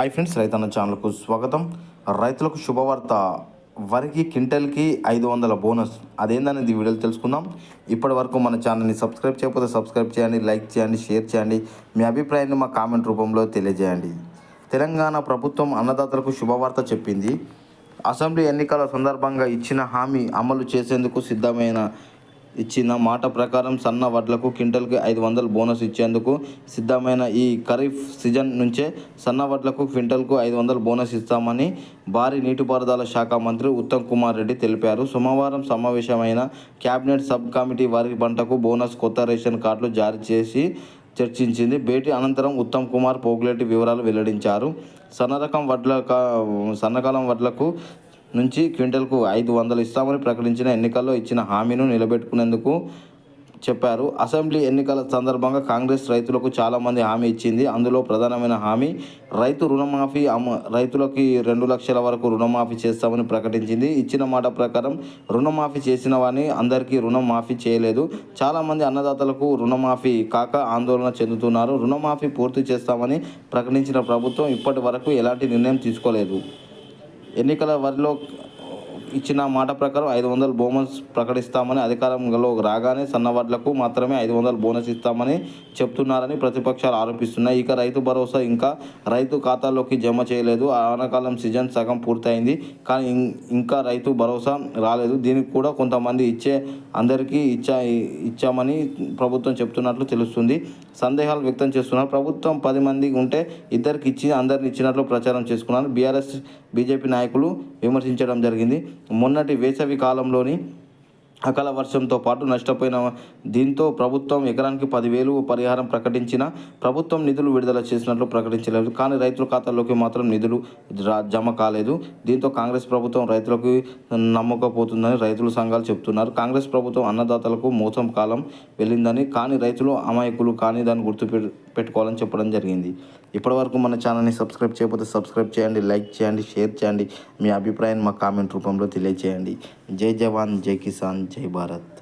Hi friends రైతన్న ఛానల్కు స్వాగతం. రైతులకు శుభవార్త. వరికి క్వింటల్కి ఐదు వందల బోనస్. అదేందనేది వీడియోలు తెలుసుకుందాం. ఇప్పటి వరకు మన ఛానల్ని సబ్స్క్రైబ్ చేయకపోతే సబ్స్క్రైబ్ చేయండి లైక్ చేయండి షేర్ చేయండి. మీ అభిప్రాయాన్ని మా కామెంట్ రూపంలో తెలియజేయండి. తెలంగాణ ప్రభుత్వం అన్నదాతలకు శుభవార్త చెప్పింది. అసెంబ్లీ ఎన్నికల సందర్భంగా ఇచ్చిన హామీ అమలు చేసేందుకు సిద్ధమైన ఇచ్చిన మాట ప్రకారం సన్న వడ్లకు క్వింటల్కి ఐదు వందలు బోనస్ ఇచ్చేందుకు సిద్ధమైన ఈ ఖరీఫ్ సీజన్ నుంచే సన్న వడ్లకు క్వింటల్కు ఐదు వందలు బోనస్ ఇస్తామని భారీ నీటిపారుదల శాఖ మంత్రి ఉత్తమ్ కుమార్ రెడ్డి తెలిపారు. సోమవారం సమావేశమైన కేబినెట్ సబ్ కమిటీ వారి పంటకు బోనస్ కొత్త రేషన్ కార్డులు జారీ చేసి చర్చించింది. భేటీ అనంతరం ఉత్తమ్ కుమార్ పోగులేటి వివరాలు వెల్లడించారు. సన్న రకం వడ్ల కా- సన్నకాలం వడ్లకు నుంచి క్వింటల్కు ఐదు వందలు ఇస్తామని ప్రకటించిన ఎన్నికల్లో ఇచ్చిన హామీను నిలబెట్టుకునేందుకు చెప్పారు. అసెంబ్లీ ఎన్నికల సందర్భంగా కాంగ్రెస్ రైతులకు చాలామంది హామీ ఇచ్చింది. అందులో ప్రధానమైన హామీ రైతు రుణమాఫీ అమ రైతులకి రెండు లక్షల వరకు రుణమాఫీ చేస్తామని ప్రకటించింది. ఇచ్చిన మాట ప్రకారం రుణమాఫీ చేసిన వారిని అందరికీ రుణం మాఫీ చేయలేదు చాలామంది అన్నదాతలకు రుణమాఫీ కాక ఆందోళన చెందుతున్నారు. రుణమాఫీ పూర్తి చేస్తామని ప్రకటించిన ప్రభుత్వం ఇప్పటి వరకు ఎలాంటి నిర్ణయం తీసుకోలేదు. ఎన్నికల వరిలో ఇచ్చిన మాట ప్రకారం ఐదు వందల బోనస్ ప్రకటిస్తామని అధికారంలో రాగానే సన్నవడ్లకు మాత్రమే ఐదు వందల బోనస్ ఇస్తామని చెప్తున్నారని ప్రతిపక్షాలు ఆరోపిస్తున్నాయి. ఇక రైతు భరోసా ఇంకా రైతు ఖాతాలోకి జమ చేయలేదు. ఆనకాలం సీజన్ సగం పూర్తయింది. కానీ ఇంకా రైతు భరోసా రాలేదు. దీనికి కూడా కొంతమంది ఇచ్చే అందరికీ ఇచ్చా ఇచ్చామని ప్రభుత్వం చెప్తున్నట్లు తెలుస్తుంది. సందేహాలు వ్యక్తం చేస్తున్నారు. ప్రభుత్వం పది మంది ఉంటే ఇద్దరికి ఇచ్చి అందరిని ఇచ్చినట్లు ప్రచారం చేసుకున్నారు. బీఆర్ఎస్ బీజేపీ నాయకులు విమర్శించడం జరిగింది. మొన్నటి వేసవి కాలంలోని అకాల వర్షంతో పాటు నష్టపోయిన దీంతో ప్రభుత్వం ఎకరానికి పదివేలు పరిహారం ప్రకటించిన ప్రభుత్వం నిధులు విడుదల చేసినట్లు ప్రకటించలేదు. కానీ రైతుల ఖాతాల్లోకి మాత్రం నిధులు జమ కాలేదు. దీంతో కాంగ్రెస్ ప్రభుత్వం రైతులకు నమ్మకపోతుందని రైతుల సంఘాలు చెప్తున్నారు కాంగ్రెస్ ప్రభుత్వం అన్నదాతలకు మోసం కాలం వెళ్ళిందని కానీ రైతులు అమాయకులు కానీ దాన్ని గుర్తు పెట్టుకోవాలని చెప్పడం జరిగింది. ఇప్పటివరకు మన ఛానల్ని సబ్స్క్రైబ్ చేయకపోతే సబ్స్క్రైబ్ చేయండి లైక్ చేయండి షేర్ చేయండి. మీ అభిప్రాయాన్ని మా కామెంట్ రూపంలో తెలియజేయండి జై జవాన్ జై కిసాన్ జై భారత్.